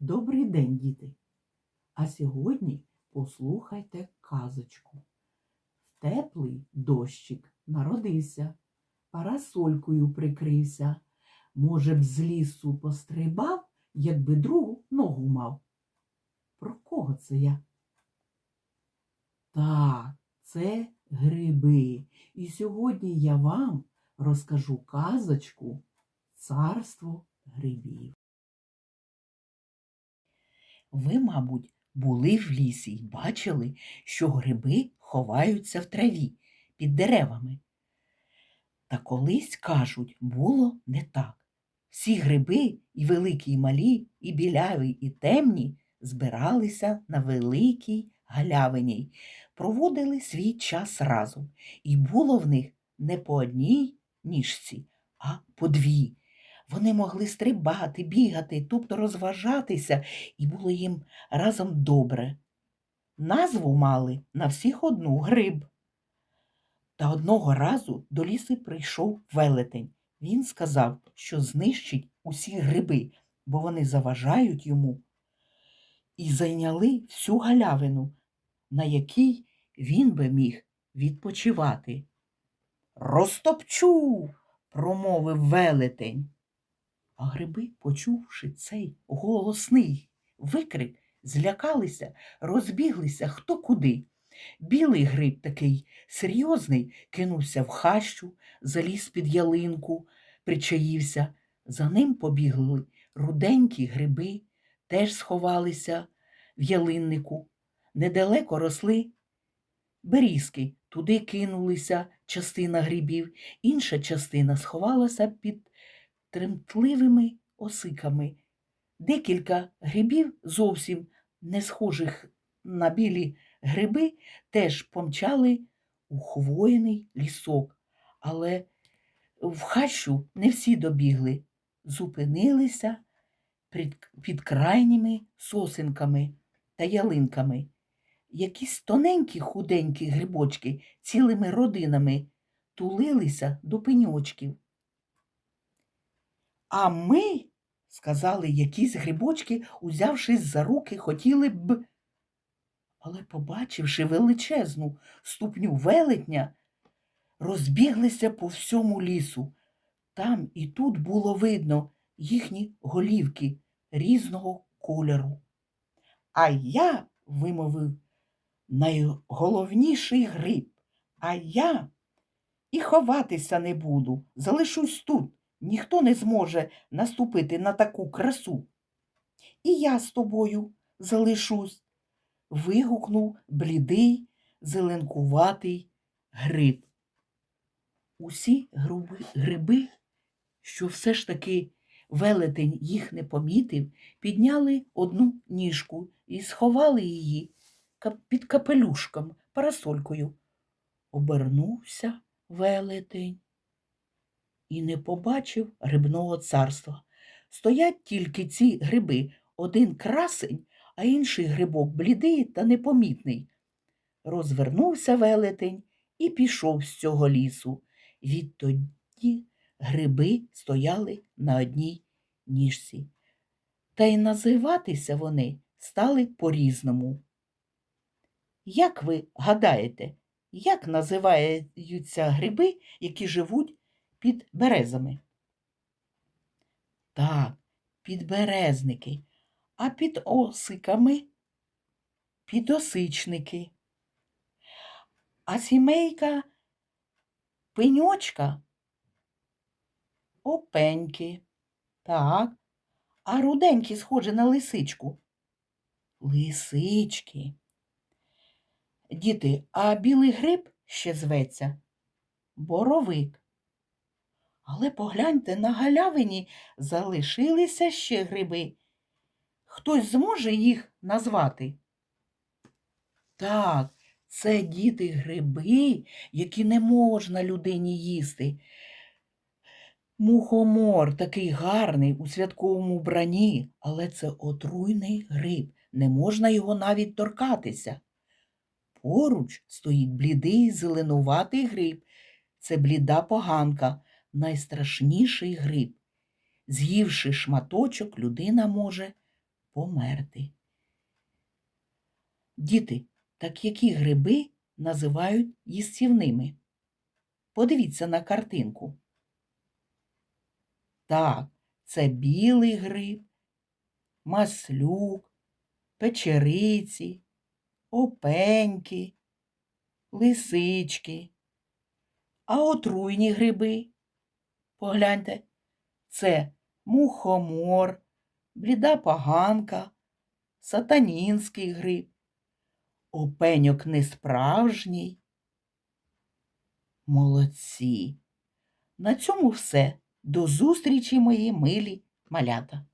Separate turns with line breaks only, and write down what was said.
Добрий день, діти! А сьогодні послухайте казочку. Теплий дощик народився, парасолькою прикрився. Може б, з лісу пострибав, якби другу ногу мав. Про кого це я? Так, це гриби. І сьогодні я вам розкажу казочку Царство грибів. Ви, мабуть, були в лісі і бачили, що гриби ховаються в траві під деревами. Та колись, кажуть, було не так. Всі гриби, і великі, і малі, і біляві, і темні, збиралися на великій галявині, проводили свій час разом, і було в них не по одній ніжці, а по дві. Вони могли стрибати, бігати, тобто розважатися, і було їм разом добре. Назву мали на всіх одну гриб. Та одного разу до лісу прийшов велетень. Він сказав, що знищить усі гриби, бо вони заважають йому, і зайняли всю галявину, на якій він би міг відпочивати. Розтопчу, промовив велетень. А гриби, почувши цей голосний викрик, злякалися, розбіглися хто куди. Білий гриб такий серйозний кинувся в хащу, заліз під ялинку, причаївся. За ним побігли руденькі гриби, теж сховалися в ялиннику. Недалеко росли берізки, туди кинулися частина грибів, інша частина сховалася під тремтливими осиками. Декілька грибів, зовсім не схожих на білі гриби, теж помчали у хвойний лісок, але в хащу не всі добігли, зупинилися під, під крайніми сосенками та ялинками. Якісь тоненькі худенькі грибочки цілими родинами тулилися до пеньочків. А ми, сказали якісь грибочки, узявшись за руки, хотіли б. Але, побачивши величезну ступню велетня, розбіглися по всьому лісу. Там і тут було видно їхні голівки різного кольору. А я, вимовив найголовніший гриб, а я і ховатися не буду, залишусь тут ніхто не зможе наступити на таку красу. І я з тобою залишусь, вигукнув блідий, зеленкуватий гриб. Усі груби, гриби, що все ж таки велетень їх не помітив, підняли одну ніжку і сховали її під капелюшком, парасолькою. Обернувся велетень і не побачив грибного царства. Стоять тільки ці гриби, один красень, а інший грибок блідий та непомітний. Розвернувся велетень і пішов з цього лісу. Відтоді гриби стояли на одній ніжці. Та й називатися вони стали по-різному. Як ви гадаєте, як називаються гриби, які живуть під березами. Так, підберезники, а під осиками підосичники. А сімейка пеньочка опеньки. Так, а руденькі схожі на лисичку. Лисички. Діти, а білий гриб ще зветься боровик. Але погляньте, на галявині залишилися ще гриби. Хтось зможе їх назвати? Так, це діти гриби, які не можна людині їсти. Мухомор такий гарний у святковому бранні, але це отруйний гриб, не можна його навіть торкатися. Поруч стоїть блідий зеленуватий гриб, це бліда поганка найстрашніший гриб. З'ївши шматочок, людина може померти. Діти, так які гриби називають їстівними? Подивіться на картинку. Так, це білий гриб, маслюк, печериці, опеньки, лисички. А отруйні гриби, погляньте, це мухомор, бліда поганка, сатанінський гриб. Опеньок не справжній. Молодці. На цьому все. До зустрічі, мої милі малята.